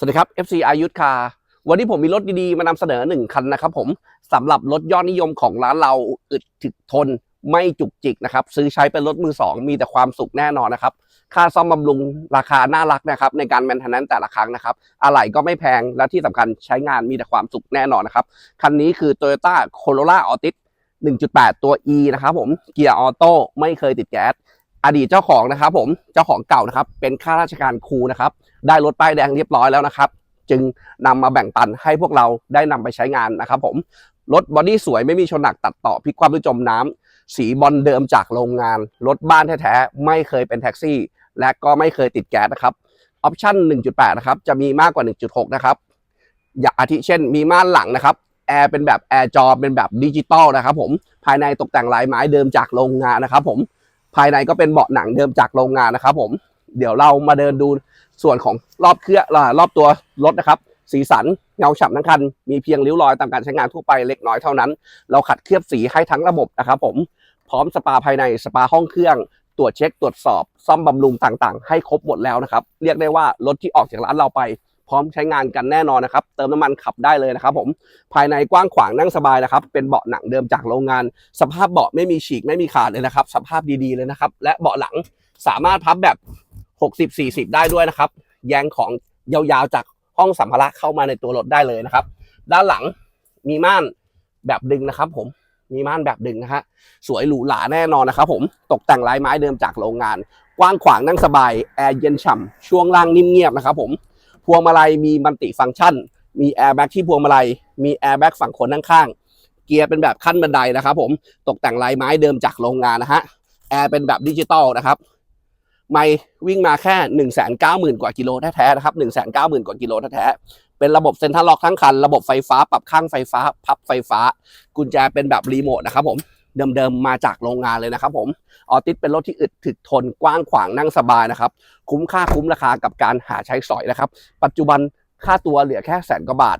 สวัสดีครับ FC อายุทธคาวันนี้ผมมีรถดีๆ มานำเสนอหนึ่งคันนะครับผมสำหรับรถยอดนิยมของร้านเราอึดถึกทนไม่จุกจิกนะครับ ซื้อใช้เป็นรถมือสองมีแต่ความสุขแน่นอนนะครับ ค่าซ่อมบำรุงราคาน่ารักนะครับ ในการแมนเทนแนนแต่ละครั้งนะครับ อะไหล่ก็ไม่แพงและที่สำคัญใช้งานมีแต่ความสุขแน่นอนนะครับ คันนี้คือ Toyota Corolla Altis 1.8 ตัว E นะครับผมเกียร์ออโต้ไม่เคยติดแก๊ส อดีตเจ้าของนะครับผมเจ้าของเก่านะครับ เป็นข้าราชการครูนะครับ ได้รถป้ายแดงเรียบร้อยแล้วนะครับ จึงนำมาแบ่งปันให้พวกเราได้นำไปใช้งานนะครับ ผมรถบอดี้สวยไม่มีชนหนักตัดต่อพลิกความหรือจมน้ำสีบอลเดิมจากโรงงานรถบ้านแท้ๆไม่เคยเป็นแท็กซี่ และก็ไม่เคยติดแก๊สนะครับออปชั่น 1.8 นะครับ จะมีมากกว่า 1.6 นะครับ อย่างอาทิเช่น มีม่านหลังนะครับ แอร์เป็นแบบแอร์จอ เป็นแบบดิจิตอลนะครับผม ภายในตกแต่งลายไม้เดิมจากโรงงานนะครับผม ภายในก็เป็นเบาะหนังเดิมจากโรงงานนะครับ ผม เดี๋ยวเรามาเดินดูส่วนของรอบเครื่องรอบตัวรถนะครับ สีสันเงาฉ่ำทั้งคัน มีเพียงริ้วรอยตามการใช้งานทั่วไปเล็กน้อยเท่านั้น เราขัดเคลือบสีให้ทั้งระบบนะครับ ผมพร้อมสปาภายในสปาห้องเครื่องตรวจเช็คตรวจสอบ ซ่อมบำรุงต่างๆ ให้ครบหมดแล้วนะครับ เรียกได้ว่ารถที่ออกจากร้านเราไป พร้อมใช้งานกันแน่นอนนะครับ เติมน้ำมันขับได้เลยนะครับผม ภายในกว้างขวางนั่งสบายนะครับ เป็นเบาะหนังเดิมจากโรงงาน สภาพเบาะไม่มีฉีกไม่มีขาดเลยนะครับ สภาพดีๆเลยนะครับ และเบาะหลังสามารถพับแบบ 60-40 ได้ด้วยนะครับ แยงของยาวๆจากห้องสัมภาระเข้ามาในตัวรถได้เลยนะครับ ด้านหลังมีม่านแบบดึงนะครับ ผม มีม่านแบบดึงนะฮะ สวยหรูหราแน่นอนนะครับ ผม ตกแต่งลายไม้เดิมจากโรงงาน กว้างขวางนั่งสบาย แอร์เย็นฉ่ำ ช่วงล่างนิ่มเงียบนะครับ ผม พวงมาลัยมีมัลติฟังก์ชัน มีแอร์แบ็กที่พวงมาลัย มีแอร์แบ็กฝั่งคนข้างๆ เกียร์เป็นแบบขั้นบันไดนะครับผม ตกแต่งลายไม้เดิมจากโรงงานนะฮะ แอร์เป็นแบบดิจิตอลนะครับ ไม่วิ่งมาแค่1นึ่งแสนเก้าหมื่นกว่ากิโลแท้ๆนะครับ1นึ่งแสนเก้าหมื่นกว่ากิโลแท้ๆ เป็นระบบเซ็นทรัลล็อกทั้งคัน ระบบไฟฟ้า ปรับข้างไฟฟ้า พับไฟฟ้า กุญแจเป็นแบบรีโมทนะครับผม เดิมๆมาจากโรงงานเลยนะครับผมออติสเป็นรถที่อึดถึกทนกว้างขวางนั่งสบายนะครับ คุ้มค่าคุ้มราคากับการหาใช้สอยนะครับ ปัจจุบันค่าตัวเหลือแค่แสนกว่าบาท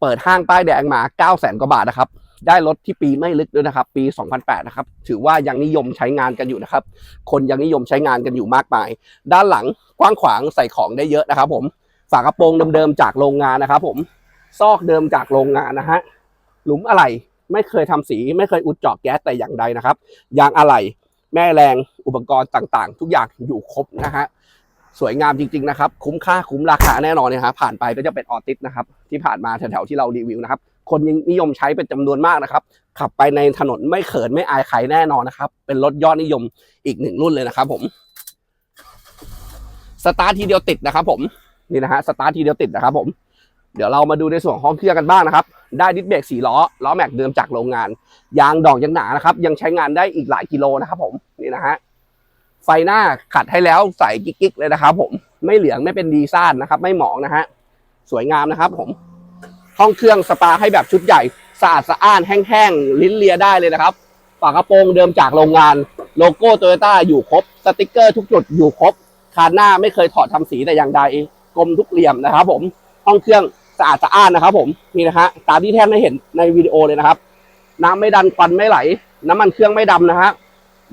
เปิดห้างป้ายแดงมา9 0 0แสนกว่าบาทนะครับ ได้รถที่ปีไม่ลึกด้วยนะครับ ปี 2008 นะครับ ถือว่ายังนิยมใช้งานกันอยู่นะครับ คนยังนิยมใช้งานกันอยู่มากมาย ด้านหลังกว้างขวางใส่ของได้เยอะนะครับ ผมฝากระโปรงเดิมๆจากโรงงานนะครับ ผมซอกเดิมจากโรงงานนะฮะหลุมอะไหล่ ไม่เคยทำสี ไม่เคยอุดเจาะแก๊สแต่อย่างใดนะครับ ยางอะไหล่แม่แรงอุปกรณ์ต่างๆ ทุกอย่างอยู่ครบนะฮะสวยงามจริงๆนะครับ คุ้มค่าคุ้มราคาแน่นอนนะครับผ่านไปก็จะเป็นออติสนะครับ ที่ผ่านมาแถวๆที่เรารีวิวนะครับ คนยังนิยมใช้เป็นจำนวนมากนะครับ ขับไปในถนนไม่เขินไม่อายใครแน่นอนนะครับ เป็นรถยอดนิยมอีกหนึ่งรุ่นเลยนะครับ ผมสตาร์ททีเดียวติดนะครับ ผมนี่นะฮะสตาร์ททีเดียวติดนะครับ ผม เดี๋ยวเรามาดูในส่วนของเครื่องกันบ้างนะครับ ได้ดิสเบรกสี่ล้อ ล้อแม็กเดิมจากโรงงาน ยางดอกยังหนานะครับ ยังใช้งานได้อีกหลายกิโลนะครับผม นี่นะฮะ ไฟหน้าขัดให้แล้วใสกิ๊กๆเลยนะครับผม ไม่เหลืองไม่เป็นดีซ่านนะครับ ไม่หมองนะฮะ สวยงามนะครับผม ห้องเครื่องสปาให้แบบชุดใหญ่ สะอาดสะอ้านแห้งๆ ลิ้นเลียได้เลยนะครับ ฝากระโปรงเดิมจากโรงงาน โลโก้โตโยต้าอยู่ครบ สติกเกอร์ทุกจุดอยู่ครบ คานหน้าไม่เคยถอดทำสีแต่อย่างใด กลมทุกเหลี่ยมนะครับผม ห้องเครื่อง สะอาดสะอ้านนะครับ ผมนี่นะฮะตามที่แทบได้เห็นในวิดีโอเลยนะครับ น้ำไม่ดันควันไม่ไหล น้ำมันเครื่องไม่ดำนะฮะ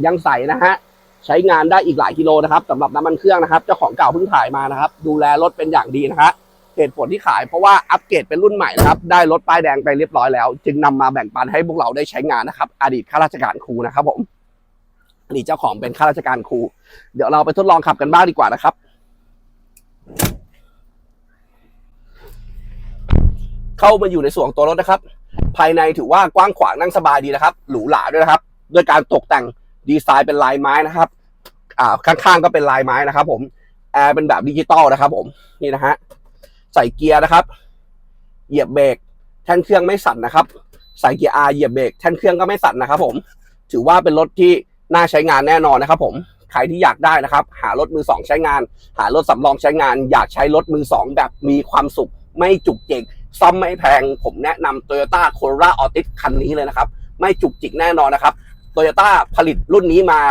ยังใสนะฮะใช้งานได้อีกหลายกิโลนะครับสำหรับน้ำมันเครื่องนะครับ เจ้าของเก่าเพิ่งถ่ายมานะครับ ดูแลรถเป็นอย่างดีนะฮะเหตุผลที่ขายเพราะว่าอัปเกรดเป็นรุ่นใหม่นะครับ ได้รถป้ายแดงไปเรียบร้อยแล้ว จึงนำมาแบ่งปันให้พวกเราได้ใช้งานนะครับ อดีตข้าราชการครูนะครับ ผมอดีตเจ้าของเป็นข้าราชการครู เดี๋ยวเราไปทดลองขับกันบ้างดีกว่านะครับ เข้ามาอยู่ในส่วนของตัวรถนะครับ ภายในถือว่ากว้างขวางนั่งสบายดีนะครับ หรูหราด้วยนะครับด้วยการตกแต่งดีไซน์เป็นลายไม้นะครับ อ่าข้างๆก็เป็นลายไม้นะครับ ผมแอร์เป็นแบบดิจิตอลนะครับ ผมนี่นะฮะใส่เกียร์นะครับ เหยียบเบรกแท่นเครื่องไม่สั่นนะครับ ใส่เกียร์ R เหยียบเบรกแท่นเครื่องก็ไม่สั่นนะครับ ผม ถือว่าเป็นรถที่น่าใช้งานแน่นอนนะครับ ผมใครที่อยากได้นะครับ หารถมือสองใช้งาน หารถสำรองใช้งาน อยากใช้รถมือสองแบบมีความสุข ไม่จุกเจิก ซ่อมไม่แพง ผมแนะนำ Toyota Corolla Altis คันนี้เลยนะครับ ไม่จุกจิกแน่นอนนะครับโตโยต้าผลิตรุ่นนี้มา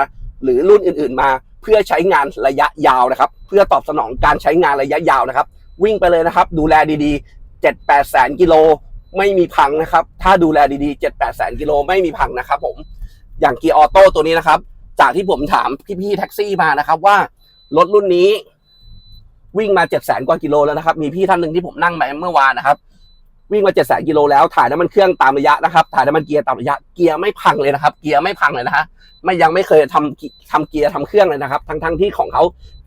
หรือรุ่นอื่นๆมา เพื่อใช้งานระยะยาวนะครับ เพื่อตอบสนองการใช้งานระยะยาวนะครับ วิ่งไปเลยนะครับ ดูแลดีๆ 7 8 แสนกิโลไม่มีพังนะครับ ถ้าดูแลดีๆ 7 8 แสนกิโลไม่มีพังนะครับผม อย่างกีออโต้ตัวนี้นะครับ จากที่ผมถามพี่ๆแท็กซี่มานะครับว่ารถรุ่นนี้ วิ่งมาเจ็ดแสนกว่ากิโลแล้วนะครับ มีพี่ท่านหนึ่งที่ผมนั่งมาเมื่อวานนะครับ วิ่งมาเจ็ดแสนกิโลแล้วถ่ายน้ำมันเครื่องตามระยะนะครับ ถ่ายน้ำมันเกียร์ตามระยะเกียร์ไม่พังเลยนะครับ เกียร์ไม่พังเลยนะฮะไม่ยังไม่เคยทำกิทำเกียร์ทำเครื่องเลยนะครับ ทั้งทั้งที่ของเขา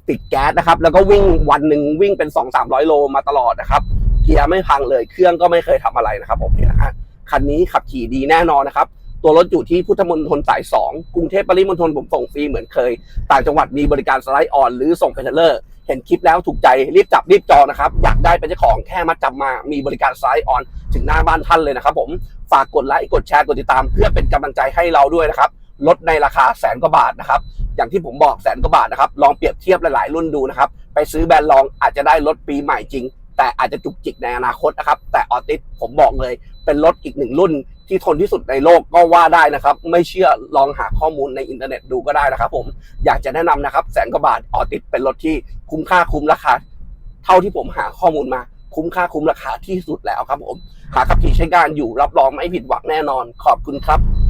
ติดแก๊สนะครับ แล้วก็วิ่งวันหนึ่งวิ่งเป็นสองสามร้อยโลมาตลอดนะครับ เกียร์ไม่พังเลย เครื่องก็ไม่เคยทำอะไรนะครับ ผมเนี่ยนะฮะคันนี้ขับขี่ดีแน่นอนนะครับตัวรถอยู่ที่พุทธมณฑลสาย 2 กรุงเทพปริมณฑลผมส่งฟรีเหมือนเคย ต่างจังหวัดมีบริการสไลด์ออน หรือส่งเป็นเทเลอร์ เห็นคลิปแล้วถูกใจรีบจับรีบจองนะครับ อยากได้เป็นเจ้าของแค่มาจำมามีบริการสไลด์ออนถึงหน้าบ้านท่านเลยนะครับผมฝากกดไลค์กดแชร์กดติดตาม เพื่อเป็นกำลังใจให้เราด้วยนะครับลดในราคาแสนกว่าบาทนะครับ อย่างที่ผมบอกแสนกว่าบาทนะครับ ลองเปรียบเทียบหลาย ๆ รุ่นดูนะครับ ไปซื้อแบรนด์ลองอาจจะได้รถปีใหม่จริง แต่อาจจะจุกจิกในอนาคตนะครับ แต่ออติสผมบอกเลย เป็นรถอีกหนึ่งรุ่น ที่ทนที่สุดในโลกก็ว่าได้นะครับ ไม่เชื่อลองหาข้อมูลในอินเทอร์เน็ตดูก็ได้นะครับ ผมอยากจะแนะนำนะครับ แสนกว่าบาทออติสเป็นรถที่คุ้มค่าคุ้มราคา เท่าที่ผมหาข้อมูลมาคุ้มค่าคุ้มราคาที่สุดแล้วครับผมหาขับขี่ใช้งานอยู่รับรองไม่ผิดหวังแน่นอน ขอบคุณครับ